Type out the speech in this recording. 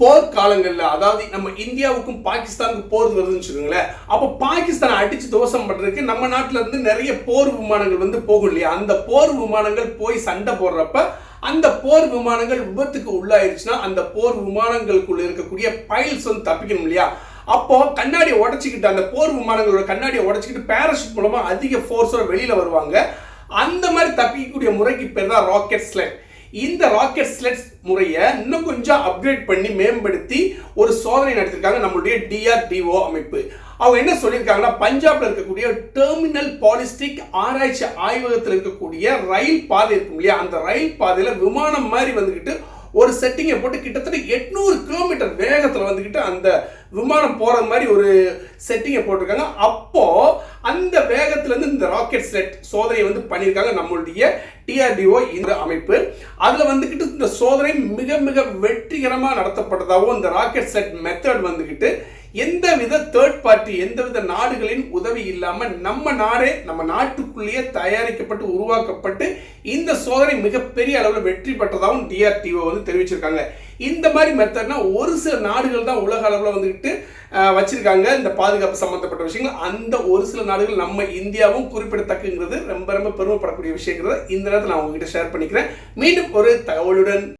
போர்க்காலங்களில் அதாவது நம்ம இந்தியாவுக்கும் பாகிஸ்தானுக்கும் போர் வருதுன்னு வச்சுக்கோங்களேன் அப்போ பாகிஸ்தான் அடித்து தோசம் பண்ணுறதுக்கு நம்ம நாட்டில் இருந்து நிறைய போர் விமானங்கள் வந்து போகும் இல்லையா? அந்த போர் விமானங்கள் போய் சண்டை போடுறப்ப அந்த போர் விமானங்கள் விபத்துக்கு உள்ளாயிருச்சுன்னா அந்த போர் விமானங்களுக்குள்ள இருக்கக்கூடிய பைல்ஸ் வந்து தப்பிக்கணும் இல்லையா? அப்போ கண்ணாடியை உடைச்சிக்கிட்டு அந்த போர் விமானங்களோட கண்ணாடியை உடைச்சிக்கிட்டு பேராஷூட் மூலமாக அதிக ஃபோர்ஸோட வெளியில் வருவாங்க. அந்த மாதிரி தப்பிக்கக்கூடிய முறைக்கு பேர் தான் ராக்கெட் ஸ்லைட் இந்த ராக்கெட் ஸ்லெட்ஸ் முறையை இன்னும் கொஞ்சம் அப்கிரேட் பண்ணி மேம்படுத்தி ஒரு சோதனை நடத்திருக்காங்க நம்மளுடைய டிஆர்டிஓ அமைப்பு. அவங்க என்ன சொல்லியிருக்காங்கன்னா பஞ்சாப்ல இருக்கக்கூடிய டெர்மினல் பாலிஸ்டிக் ஆராய்ச்சி ஆய்வகத்தில் இருக்கக்கூடிய ரயில் பாதை இருக்கும் இல்லையா? அந்த ரயில் பாதையில விமானம் மாதிரி வந்துக்கிட்டு ஒரு செட்டிங்கை போட்டு கிட்டத்தட்ட எட்நூறு கிலோமீட்டர் வேகத்தில் வந்துக்கிட்டு அந்த விமானம் போகிற மாதிரி ஒரு செட்டிங்கை போட்டிருக்காங்க. அப்போது அந்த வேகத்திலேருந்து இந்த ராக்கெட் செட் சோதனையை வந்து பண்ணியிருக்காங்க நம்மளுடைய டிஆர்டிஓ இந்த அமைப்பு. அதில் வந்துக்கிட்டு இந்த சோதனை மிக மிக வெற்றிகரமாக நடத்தப்பட்டதாகவும் இந்த ராக்கெட் செட் மெத்தட் வந்துக்கிட்டு எந்த வித தேர்ட் பார்ட்டி எந்த வித நாடுகளின் உதவி இல்லாம நம்ம நாடே நம்ம நாட்டுக்குள்ளேயே தயாரிக்கப்பட்டு உருவாக்கப்பட்டு இந்த சோதனை மிகப்பெரிய அளவில் வெற்றி பெற்றதாகவும் டிஆர்டிஓ வந்து தெரிவிச்சிருக்காங்க. இந்த மாதிரி மெத்தட்னா ஒரு சில நாடுகள் தான் உலக அளவில் வந்துக்கிட்டு வச்சிருக்காங்க. இந்த பாதுகாப்பு சம்பந்தப்பட்ட விஷயங்கள். அந்த ஒரு சில நாடுகள் நம்ம இந்தியாவும் குறிப்பிடத்தக்கங்கிறது ரொம்ப ரொம்ப பெருமைப்படக்கூடிய விஷயங்கிறத இந்த நேரத்தில் நான் உங்ககிட்ட ஷேர் பண்ணிக்கிறேன். மீண்டும் ஒரு தகவலுடன்